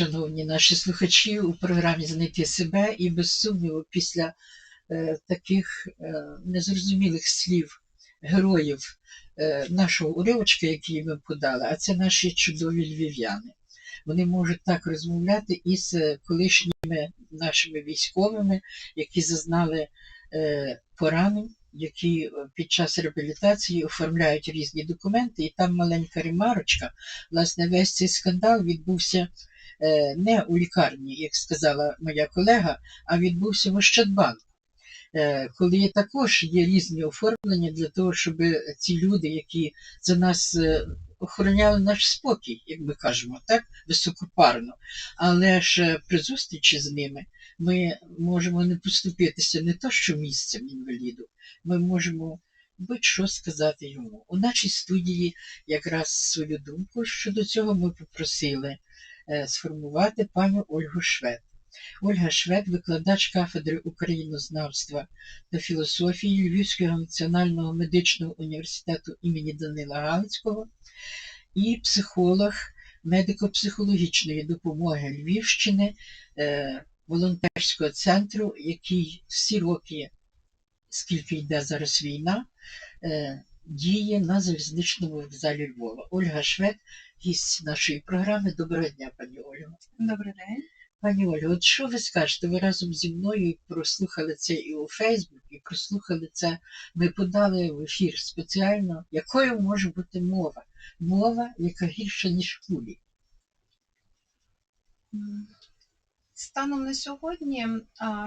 шановні наші слухачі, у програмі Знайти себе і без сумніву, після е, таких е, незрозумілих слів героїв е, нашого уривочка, який ми подали, а це наші чудові львів'яни. Вони можуть так розмовляти із колишніми нашими військовими, які зазнали е, поранень, які під час реабілітації оформляють різні документи, і там маленька ремарочка. Власне, весь цей скандал відбувся не у лікарні, як сказала моя колега, а відбувся в Ощадбанку. Е, Коли також є різні оформлення для того, щоб ці люди, які за нас е, охороняли наш спокій, як ми кажемо, так, високопарно, але ж е, при зустрічі з ними ми можемо не поступитися не то, що місцем інваліду, ми можемо будь-що сказати йому. У нашій студії якраз свою думку щодо цього ми попросили е, сформувати пані Ольгу Швед. Ольга Швед, викладач кафедри українознавства та філософії Львівського національного медичного університету імені Данила Галицького і психолог медико-психологічної допомоги Львівщини, е, волонтерського центру, який всі роки, скільки йде зараз війна, е, діє на залізничному вокзалі Львова. Ольга Швед, гість нашої програми. Доброго дня, пані Ольго. Добрий день. Пані Олю, от що ви скажете? Ви разом зі мною прослухали це і у Фейсбук, і прослухали це. Ми подали в ефір спеціально, якою може бути мова? Мова, яка гірша, ніж кулі. Станом на сьогодні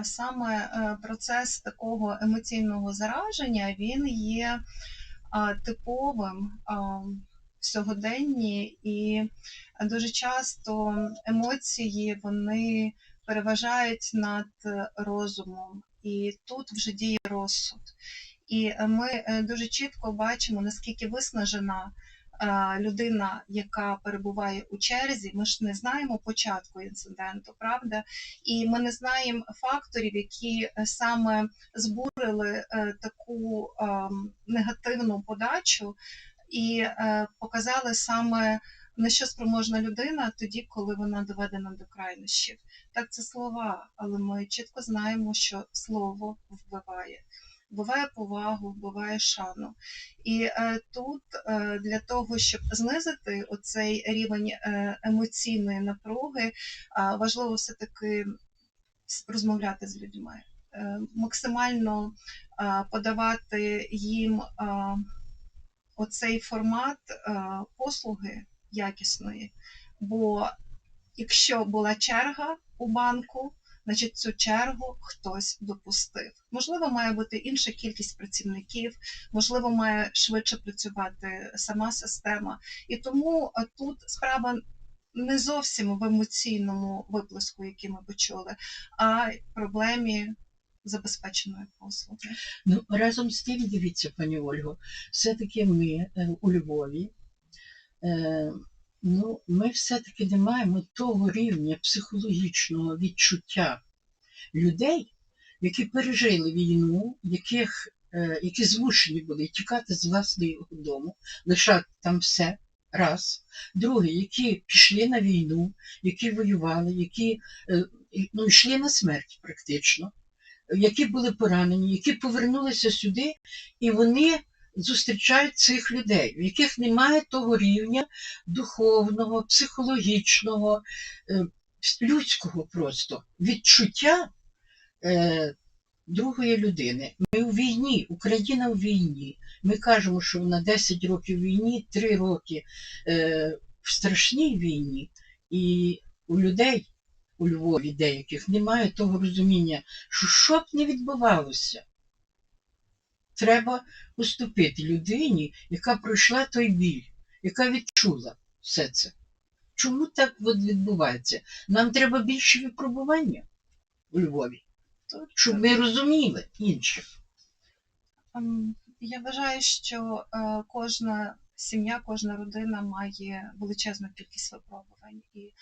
саме е, процес такого емоційного зараження він є типовим сьогоденні, і дуже часто емоції вони переважають над розумом, і тут вже діє розсуд. І ми е, дуже чітко бачимо, наскільки виснажена е, людина, яка перебуває у черзі. Ми ж не знаємо початку інциденту, правда? І ми не знаємо факторів, які е, саме збурили таку ем, негативну подачу і е, показали саме. На що спроможна людина тоді, коли вона доведена до крайнощів? Так, це слова, але ми чітко знаємо, що слово вбиває вбиває повагу, вбиває шану. І е, тут е, для того, щоб знизити оцей рівень е, емоційної напруги, е, важливо все-таки розмовляти з людьми, е, максимально е, подавати їм е, оцей формат е, послуги якісної. Бо якщо була черга у банку, значить цю чергу хтось допустив. Можливо, має бути інша кількість працівників, можливо, має швидше працювати сама система. І тому тут справа не зовсім в емоційному виплеску, який ми почули, а проблемі забезпеченої послуги. Ну, разом з тим, дивіться, пані Ольго, все-таки ми е, у Львові. Е, ну, ми все-таки не маємо того рівня психологічного відчуття людей, які пережили війну, яких, е, які змушені були тікати з власного дому, лишати там все. Раз. Друге, які пішли на війну, які воювали, які ну, йшли на смерть практично, які були поранені, які повернулися сюди, і вони зустрічають цих людей, в яких немає того рівня духовного, психологічного, е, людського просто відчуття е, другої людини. Ми у війні, Україна у війні. Ми кажемо, що вона 10 років війні, 3 роки е, в страшній війні, і у людей у Львові деяких немає того розуміння, що що б не відбувалося, треба уступити людині, яка пройшла той біль, яка відчула все це. Чому так от відбувається? Нам треба більше випробування у Львові, щоб ми розуміли інших. Ем, Я вважаю, що е, кожна сім'я, кожна родина має величезну кількість випробувань. І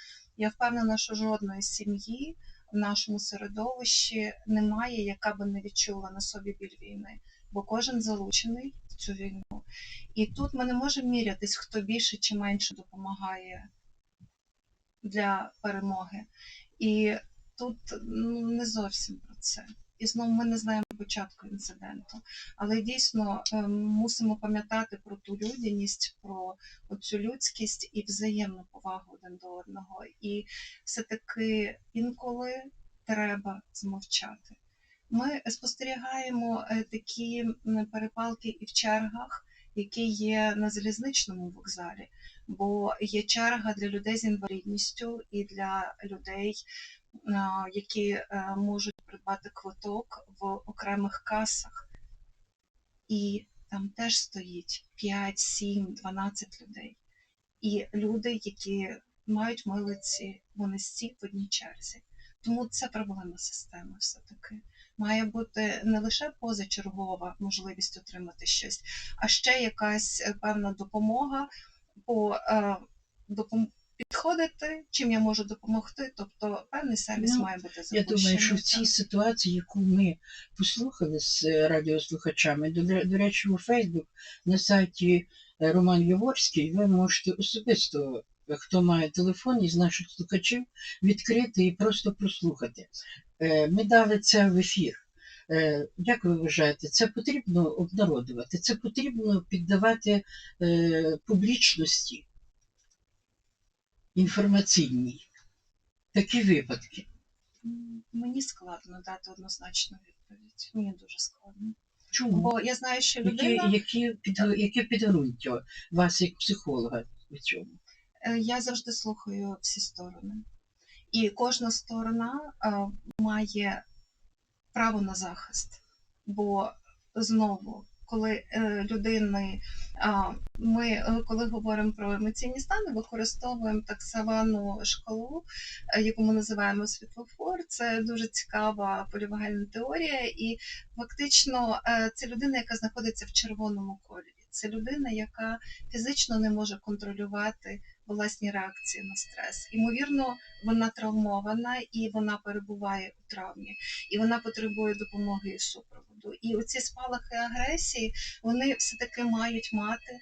я впевнена, що жодної сім'ї в нашому середовищі немає, яка би не відчула на собі біль війни, бо кожен залучений в цю війну. І тут ми не можемо мірятись, хто більше чи менше допомагає для перемоги. І тут ну, не зовсім про це. І знову ми не знаємо початку інциденту. Але дійсно е, мусимо пам'ятати про ту людяність, про цю людськість і взаємну повагу один до одного. І все-таки інколи треба змовчати. Ми спостерігаємо е, такі перепалки і в чергах, які є на залізничному вокзалі, бо є черга для людей з інвалідністю і для людей, які е, можуть придбати квиток в окремих касах. І там теж стоїть 5, 7, 12 людей. І люди, які мають милиці, вони всі в одній черзі. Тому це проблема системи все-таки. Має бути не лише позачергова можливість отримати щось, а ще якась е, певна допомога по е. Підходити, чим я можу допомогти. Тобто певний сервіс Ну, має бути Я думаю, що в цій ситуації, яку ми послухали з е, радіослухачами, до, до речі, у Фейсбук на сайті е, Роман Яворський, ви можете особисто, е, хто має телефон із наших слухачів, відкрити і просто прослухати. Ми дали це в ефір. Як ви вважаєте, це потрібно обнародувати, це потрібно піддавати публічності інформаційній. Такі випадки. Мені складно дати однозначну відповідь. Мені дуже складно. Чому? Бо я знаю, що Які, людина, які, під, яке підґрунтя вас як психолога в цьому? е, я завжди слухаю всі сторони. І кожна сторона е, має право на захист. Бо знову, коли е, людини, ми, е, коли говоримо про емоційні стани, використовуємо так звану шкалу, е, яку ми називаємо світлофор. Це дуже цікава полівагальна теорія, і фактично це людина, яка знаходиться в червоному кольорі. Це людина, яка фізично не може контролювати власні реакції на стрес. Ймовірно, вона травмована і вона перебуває у травмі, і вона потребує допомоги і супроводу. І оці спалахи агресії вони все-таки мають мати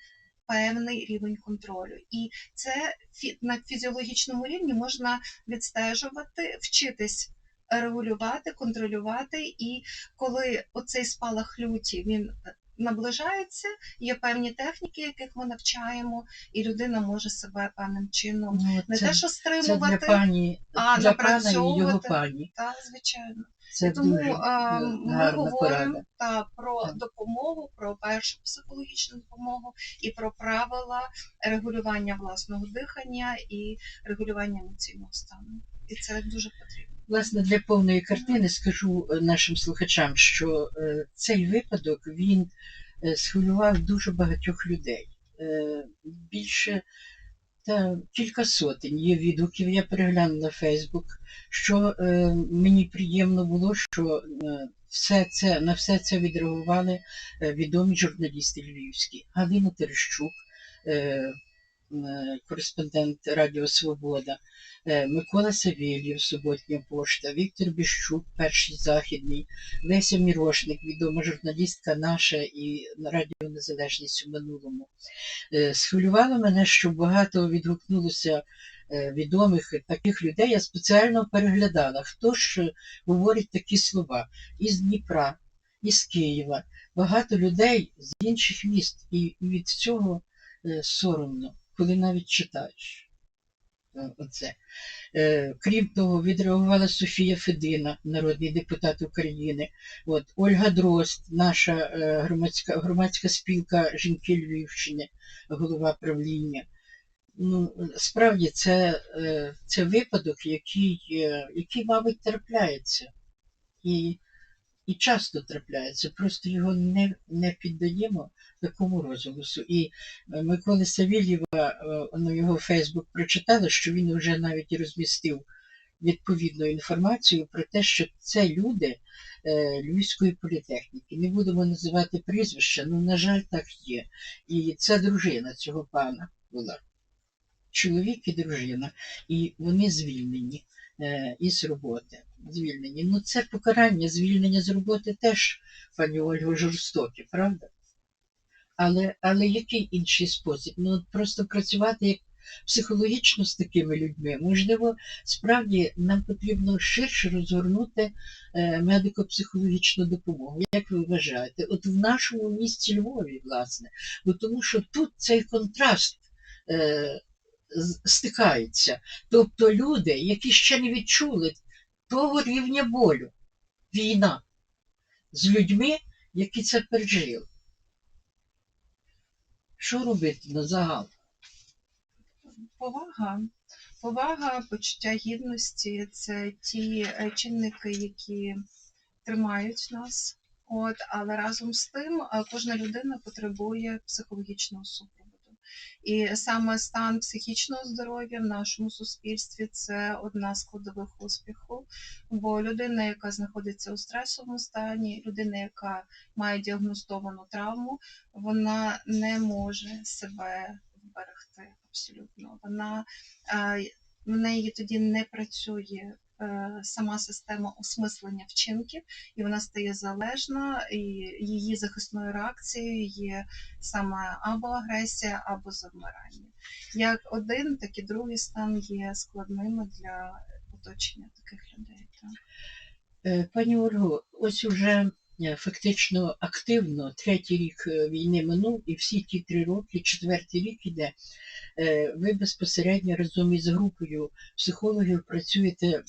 певний рівень контролю. І це на фізіологічному рівні можна відстежувати, вчитись регулювати, контролювати. І коли оцей спалах люті він наближається, є певні техніки, яких ми навчаємо, і людина може себе певним чином Ну, не те, що це стримувати, для пані, а для його напрацьовувати. пані. та звичайно. Це Тому дуже а, ми говоримо та про Так. допомогу, про першу психологічну допомогу і про правила регулювання власного дихання і регулювання емоційного стану. І це дуже потрібно. Власне, для повної картини скажу е, нашим слухачам, що е, цей випадок він е, схвилював дуже багатьох людей. Більше та кілька сотень є відгуків. Я переглянула Фейсбук, що е, мені приємно було, що е, все це, на все це відреагували е, відомі журналісти львівські. Галина Терещук, е, кореспондент Радіо Свобода, е, Микола Савєлєв, Суботня пошта, Віктор Біщук, перший західний, Леся Мірошник, відома журналістка наша і на Радіо Незалежність у минулому. Е, Схвилювало мене, що багато відгукнулося е, відомих таких людей. Я спеціально переглядала, хто ж е, говорить такі слова із Дніпра, із Києва, багато людей з інших міст. І від цього е, соромно, коли навіть читаєш. е, Оце. Е, Крім того, відреагувала Софія Федина, народний депутат України. От, Ольга Дрозд, наша е, громадська, громадська спілка жінки Львівщини, голова правління. Ну, справді це, це випадок, який, який, мабуть, трапляється. І, і часто трапляється. Просто його не, не піддаємо такому розголосу. І е, Миколи Савільєва е, на його Фейсбук прочитала, що він вже навіть розмістив відповідну інформацію про те, що це люди е, Львівської політехніки. Не будемо називати прізвища, ну, на жаль, так є. І це дружина цього пана була. Чоловік і дружина. І вони звільнені із роботи. Звільнені. Ну, це покарання, звільнення з роботи теж, пані Ольго, жорстоке, правда? Але, але який інший спосіб? Ну, просто працювати як психологічно з такими людьми. Можливо, справді нам потрібно ширше розгорнути е, медико-психологічну допомогу. Як ви вважаєте? От в нашому місті Львові, власне, бо тому що тут цей контраст стикається. Тобто люди, які ще не відчули того рівня болю, війна з людьми, які це пережили. Що робити на загал? повага. Повага, почуття гідності це ті е, чинники, які тримають нас. От, але разом з тим е, кожна людина потребує психологічного супроводу. І саме стан психічного здоров'я в нашому суспільстві це одна з складових успіху. Бо людина, яка знаходиться у стресовому стані, людина, яка має діагностовану травму, вона не може себе вберегти абсолютно. Вона е, в неї тоді не працює сама система осмислення вчинків, і вона стає залежна, і її захисною реакцією є саме або агресія, або завмирання. Як один, так і другий стан є складними для оточення таких людей. Так. Е, Пані Ольго, ось уже е, фактично активно третій рік е, війни минув, і всі ті три роки, четвертий рік іде. е, Ви безпосередньо разом із групою психологів працюєте е,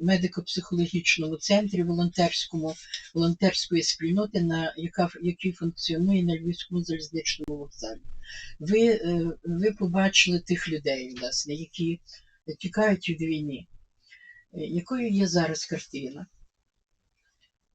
в медико-психологічному центрі волонтерському, волонтерської спільноти, на яка який функціонує на Львівському залізничному вокзалі. Ви, е, ви побачили тих людей, власне, які тікають від війни. Е, Якою є зараз картина?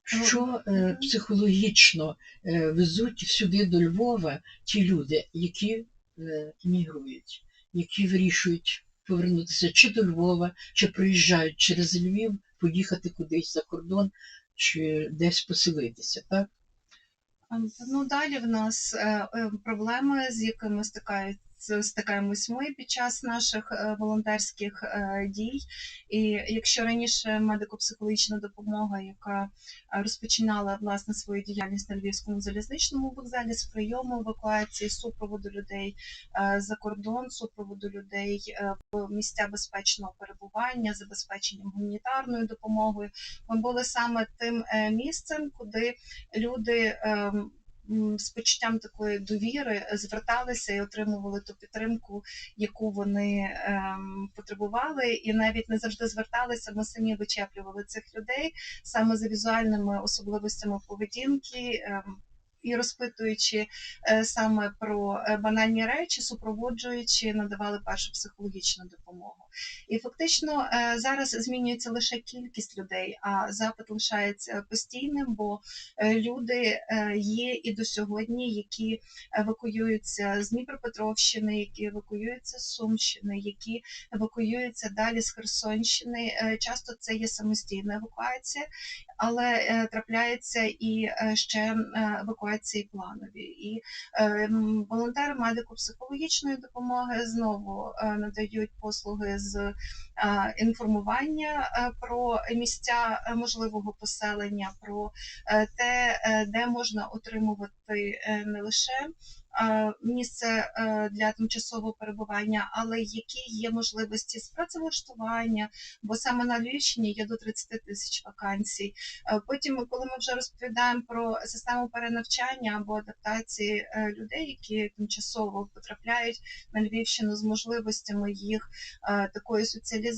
Що е, психологічно е, везуть сюди до Львова ті люди, які е, мігрують, які вирішують повернутися чи до Львова, чи приїжджають через Львів, поїхати кудись за кордон, чи десь поселитися, так? Ну, далі в нас е, е, проблеми, з якими стикають, стикаємось ми під час наших е, волонтерських е, дій. І якщо раніше медико-психологічна допомога, яка е, розпочинала власне свою діяльність на Львівському залізничному вокзалі з прийому евакуації, супроводу людей за кордон, супроводу людей в місця безпечного перебування, забезпеченням гуманітарною допомогою, ми були саме тим місцем, куди люди ем, з почуттям такої довіри зверталися і отримували ту підтримку, яку вони ем, потребували, і навіть не завжди зверталися. Ми самі вичеплювали цих людей саме за візуальними особливостями поведінки. І розпитуючи е, саме про е, банальні речі, супроводжуючи, надавали першу психологічну допомогу. І фактично е, зараз змінюється лише кількість людей, а запит лишається постійним, бо люди є і до сьогодні, які евакуюються з Дніпропетровщини, які евакуюються з Сумщини, які евакуюються далі з Херсонщини. Часто це є самостійна евакуація, але трапляється і ще е, евакуації планові. І е, волонтери медико-психологічної допомоги знову е, надають послуги з інформування е, про місця е, можливого поселення, про е, те, е, де можна отримувати е, не лише е, місце е, для тимчасового перебування, але які є можливості з працевлаштування, бо саме на Львівщині є до 30 тисяч вакансій. Е, Потім, коли ми вже розповідаємо про систему перенавчання або адаптації е, людей, які тимчасово потрапляють на Львівщину з можливостями їх е, такої соціалізації,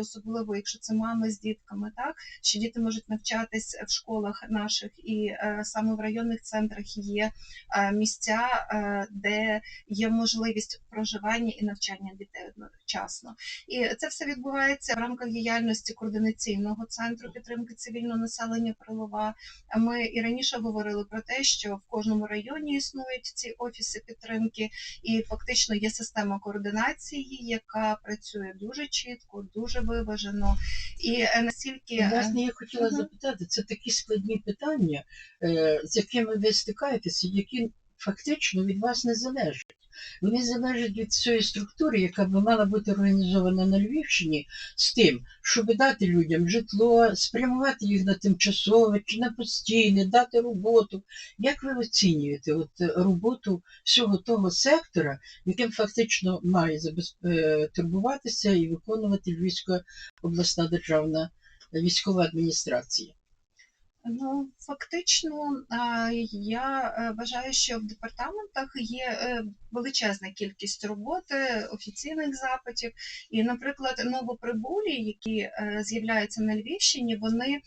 особливо якщо це мами з дітками, так що діти можуть навчатись в школах наших, і е, саме в районних центрах є е, місця, е, де є можливість проживання і навчання дітей одночасно. І це все відбувається в рамках діяльності координаційного центру підтримки цивільного населення Крилова. Ми і раніше говорили про те, що в кожному районі існують ці офіси підтримки, і фактично є система координації, яка працює дуже чітко, дуже виважено. І наскільки настільки Власне, я хотіла запитати, це такі складні питання, е, з якими ви стикаєтеся, які фактично від вас не залежать. Вони залежать від цієї структури, яка б мала бути організована на Львівщині з тим, щоб дати людям житло, спрямувати їх на тимчасове чи на постійне, дати роботу. Як ви оцінюєте от, е, роботу всього того сектора, яким фактично має е, турбуватися і виконувати Львівська обласна державна військова адміністрація? Ну, фактично, я е, вважаю, що в департаментах є е, величезна кількість роботи, офіційних запитів. І, наприклад, новоприбулі, які е, з'являються на Львівщині, вони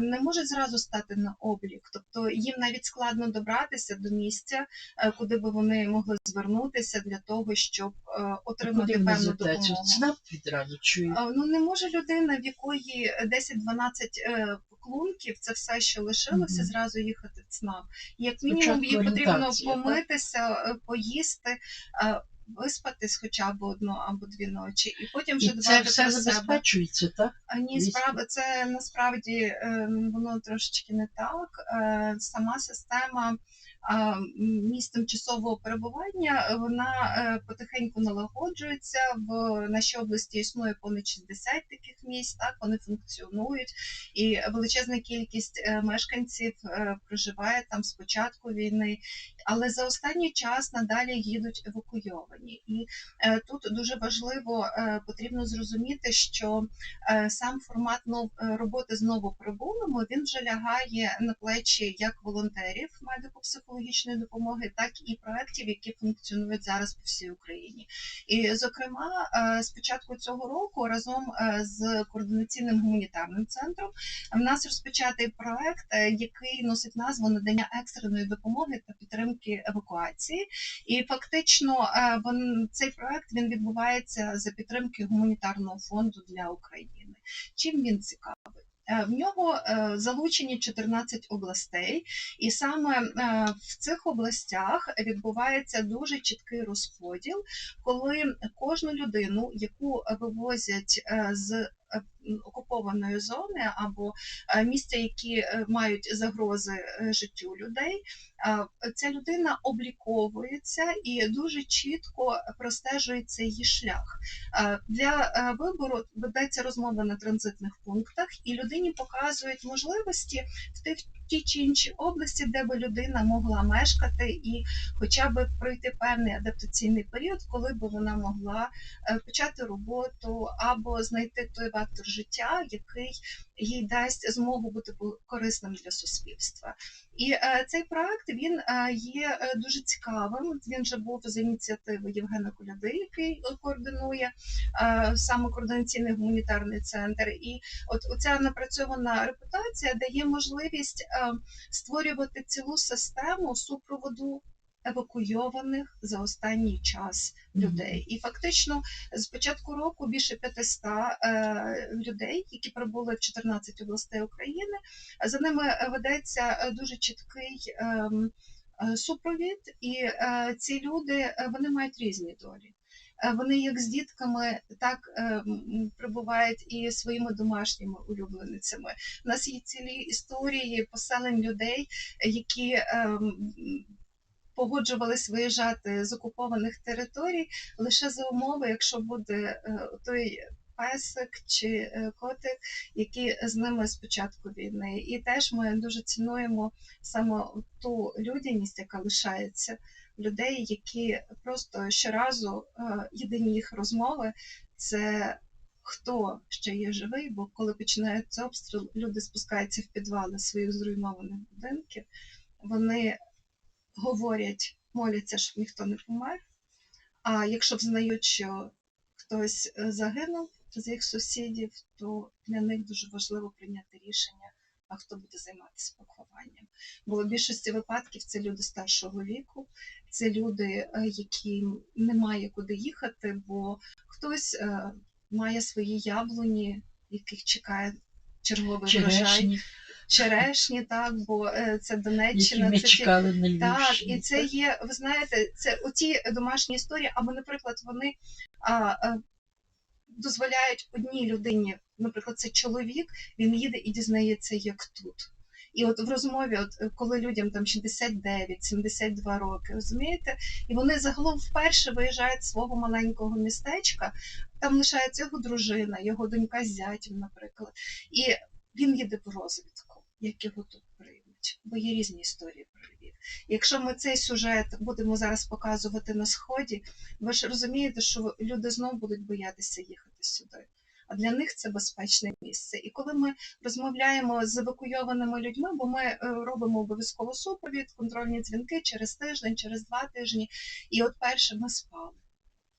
не можуть зразу стати на облік. Тобто їм навіть складно добратися до місця, е, куди би вони могли звернутися для того, щоб е, отримати Куди певну допомогу. ЦНАП відразу чи Ну не може людина, в якої 10-12 е, клунків, це все, що лишилося, зразу їхати в ЦНАП. Як мінімум, їй потрібно так? помитися, е, поїсти, е, виспатись хоча б одну або дві ночі, і потім вже і це все забезпечується, так? А ні, справа це насправді е, воно трошечки не так. Е, Сама система місць тимчасового перебування е, вона е, потихеньку налагоджується. В нашій області існує понад 60 таких місць. Так вони функціонують, і величезна кількість е, мешканців проживає там з початку війни. Але за останній час надалі їдуть евакуйовані. І тут дуже важливо потрібно зрозуміти, що сам формат роботи з новоприбулими він вже лягає на плечі як волонтерів медико-психологічної допомоги, так і проєктів, які функціонують зараз по всій Україні. І, зокрема, е, з початку цього року разом е, з координаційним гуманітарним центром в нас розпочатий проект, е, який носить назву надання екстреної допомоги та підтримки евакуації. І фактично цей проект він відбувається за підтримки гуманітарного фонду для України. Чим він цікавий? Е, В нього е, залучені 14 областей, і саме е, в цих областях відбувається дуже чіткий розподіл, коли кожну людину, яку вивозять з окупованої зони або е, місця, які е, мають загрози е, життю людей, е, ця людина обліковується і дуже чітко простежується її шлях. Е, Для е, вибору ведеться розмова на транзитних пунктах, і людині показують можливості в тих тій чи інші області, де би людина могла мешкати і хоча б пройти певний адаптаційний період, коли б вона могла е, почати роботу або знайти той вектор життя, який їй дасть змогу бути корисним для суспільства. І е, цей проект він е, є е, дуже цікавим. Він вже був за ініціативи Євгена Коляди, який координує саме координаційний гуманітарний центр. І от оця напрацьована репутація дає можливість створювати цілу систему супроводу евакуйованих за останній час людей. І фактично з початку року більше 500 е, людей, які прибули в 14 областей України. За ними ведеться е, дуже чіткий ем, е, супровід, і е, ці люди вони мають різні долі. Вони як з дітками, так е, прибувають і своїми домашніми улюбленицями. У нас є цілі історії поселень людей, які ем, погоджувались виїжджати з окупованих територій лише за умови, якщо буде е, той песик чи е, котик, які з ними з початку війни. І теж ми дуже цінуємо саме ту людяність, яка лишається людей, які просто щоразу е, єдині їх розмови це. Хто ще є живий, бо коли починається обстріл, люди спускаються в підвали своїх зруйнованих будинків, вони говорять, моляться, щоб ніхто не помер. А якщо взнають, що хтось е, загинув з їх сусідів, то для них дуже важливо прийняти рішення, а хто буде займатися похованням. Бо в більшості випадків це люди старшого віку, це люди, е, яким немає куди їхати, бо хтось е, має свої яблуні, яких чекає черговий врожай, Черешні, так, бо е, це які Донеччина, ми це ті чекали на так, і це є, ви знаєте, це оці домашні історії, або, наприклад, вони а, а, дозволяють одній людині, наприклад, це чоловік, він їде і дізнається, як тут. І от в розмові, от е, коли людям там 69-72 роки, розумієте, і вони загалом вперше виїжджають з свого маленького містечка, там лишається його дружина, його донька з зятем, наприклад. І він їде в розвідку, як його тут приймуть, бо є різні історії про Львів. Якщо ми цей сюжет будемо зараз показувати на сході, ви ж розумієте, що люди знову будуть боятися їхати сюди. А для них це безпечне місце. І коли ми розмовляємо з евакуйованими людьми, бо ми е, робимо обов'язково супровід, контрольні дзвінки через тиждень, через два тижні. І от перше ми спали,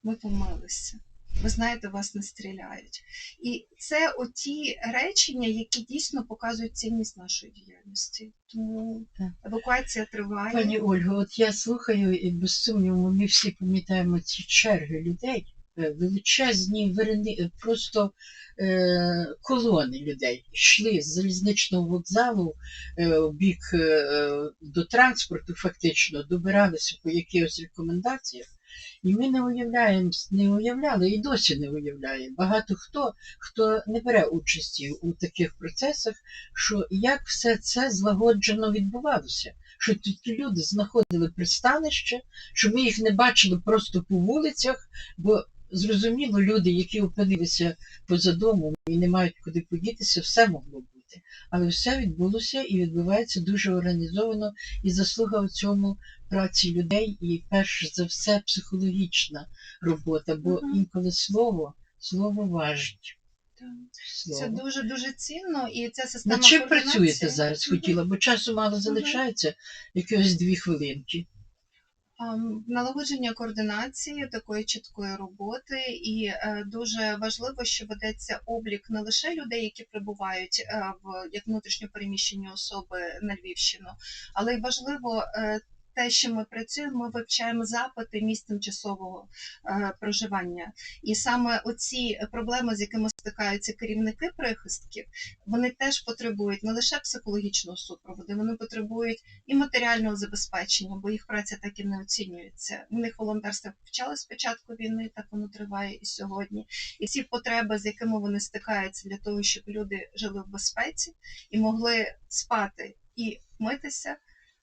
ми помилися. Ви знаєте, вас не стріляють. І це оті речення, які дійсно показують цінність нашої діяльності. Тому Так. евакуація триває. Пані Ольго, от я слухаю, і без сумніву, ми всі пам'ятаємо ці черги людей, е, величезні верени, е, просто е, колони людей йшли з залізничного вокзалу е, в бік е, до транспорту, фактично, добиралися по якихось рекомендаціях. І ми не уявляємо, не уявляли і досі не уявляємо. Багато хто, хто не бере участі у таких процесах, що як все це злагоджено відбувалося що тут люди знаходили пристанище, що ми їх не бачили просто по вулицях, бо зрозуміло, люди, які опинилися поза домом і не мають куди подітися, все могло бути. Але все відбулося і відбувається дуже організовано, і заслуга у цьому праці людей, і перш за все психологічна робота, бо Мгм. інколи слово, слово важить. Слово. Це дуже дуже цінно, і ця система. Над чим координації- працюєте зараз? Хотіла, бо часу мало залишається, якось дві хвилинки. Налагодження координації такої чіткої роботи, і е, дуже важливо, що ведеться облік не лише людей, які прибувають е, в як внутрішньо переміщені особи на Львівщину, але й важливо. Те, що ми працюємо, ми вивчаємо запити місць тимчасового е, проживання. І саме оці проблеми, з якими стикаються керівники прихистків, вони теж потребують не лише психологічного супроводу, вони потребують і матеріального забезпечення, бо їх праця так і не оцінюється. У них волонтерство почали з початку війни, так воно триває і сьогодні. І всі потреби, з якими вони стикаються для того, щоб люди жили в безпеці і могли спати і митися.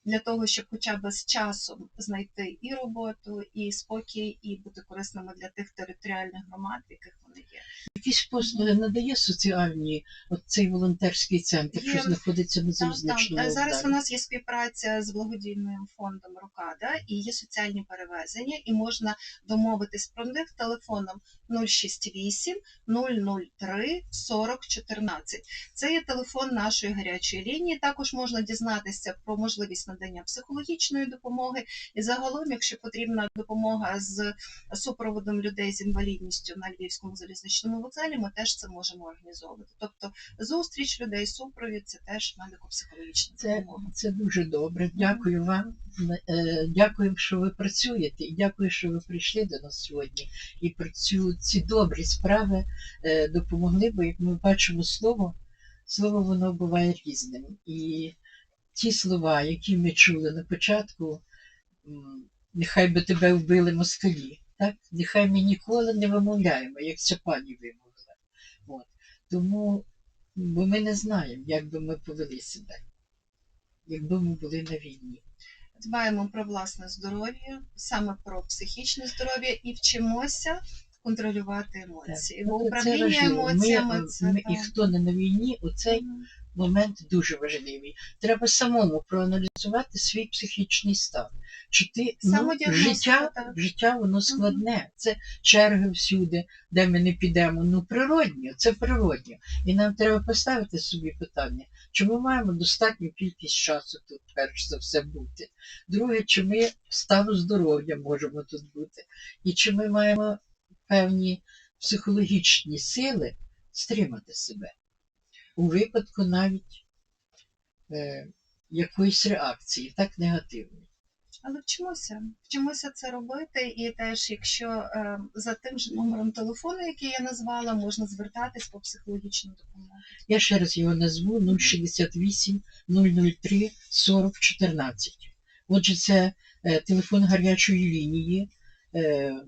Для того, щоб хоча б з часом знайти і роботу, і спокій, і бути корисними для тих територіальних громад, в яких вони є. Якісь послуги надає соціальні, от цей волонтерський центр, Є. що знаходиться на Так, залізничному так. Е, Зараз у вокзалі? нас є співпраця з благодійним фондом Рокада і є соціальні перевезення, і можна домовитись про них телефоном 068 003 40 14. Це є телефон нашої гарячої лінії. Також можна дізнатися про можливість надання психологічної допомоги. І загалом, якщо потрібна допомога з супроводом людей з інвалідністю на Львівському залізничному вокзалі, ми теж це можемо організовувати. Тобто зустріч людей, супровід це теж медико-психологічна Це, допомога. це дуже добре. Дякую вам. Е, Дякую, що ви працюєте, і дякую, що ви прийшли до нас сьогодні. І про цю, ці добрі справи е, допомогли, бо як ми бачимо слово, слово воно буває різним. І ті слова, які ми чули на початку, нехай би тебе вбили москалі. Так? Нехай ми ніколи не вимовляємо, як ця пані вимовила. От. Тому, бо ми не знаємо, як би ми повели себе, якби ми були на війні. Дбаємо про власне здоров'я, саме про психічне здоров'я і вчимося контролювати емоції. Бо Ну, це емоціями ми, це ми, так. і хто не на війні, оцей. Момент дуже важливий. Треба самому проаналізувати свій психічний стан. Чи ти ну, життя, життя воно складне. Це черги всюди, де ми не підемо. Ну, природньо, це природньо. І нам треба поставити собі питання, чи ми маємо достатню кількість часу тут, перш за все, бути. Друге, чи ми стану здоров'я можемо тут бути, і чи ми маємо певні психологічні сили стримати себе у випадку навіть е, якоїсь реакції, так негативної. Але вчимося, вчимося це робити, і теж, якщо е, за тим же номером телефону, який я назвала, можна звертатись по психологічну допомогу. Я ще раз його назву 068 003 40 14. Отже, це е, телефон гарячої лінії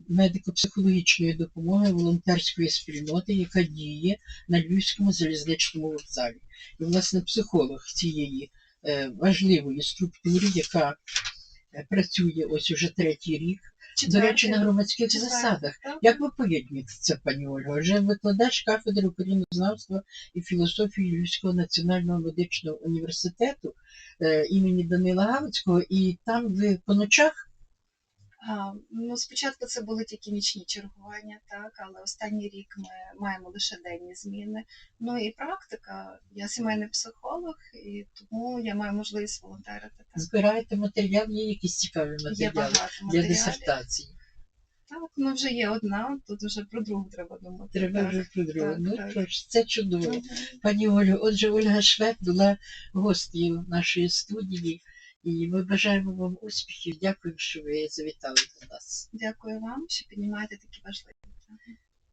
медико-психологічної допомоги волонтерської спільноти, яка діє на Львівському залізничному вокзалі. І, власне, психолог цієї е, важливої структурі, яка е, працює ось уже третій рік. До речі, на громадських Четвертий, засадах. так. Як ви поєднуєте це, пані Ольга? Вже викладач кафедри українознавства і філософії Львівського національного медичного університету е, імені Данила Галицького, і там ви по ночах ну, спочатку це були тільки нічні чергування, так, але останній рік ми маємо лише денні зміни. Ну і практика. Я сімейний психолог, і тому я маю можливість волонтерити. Так. збираєте матеріал, є якісь цікаві Є матеріали багато для дисертації. Так, ну вже є одна, тут вже про другу треба думати. Треба так. вже придумати. так, Ну так. що ж, це чудово. Пані Олю, отже, Ольга Швед була гостею нашої студії, і ми бажаємо вам успіхів. Дякую, що ви завітали до нас. Дякую вам, що піднімаєте такі важливі.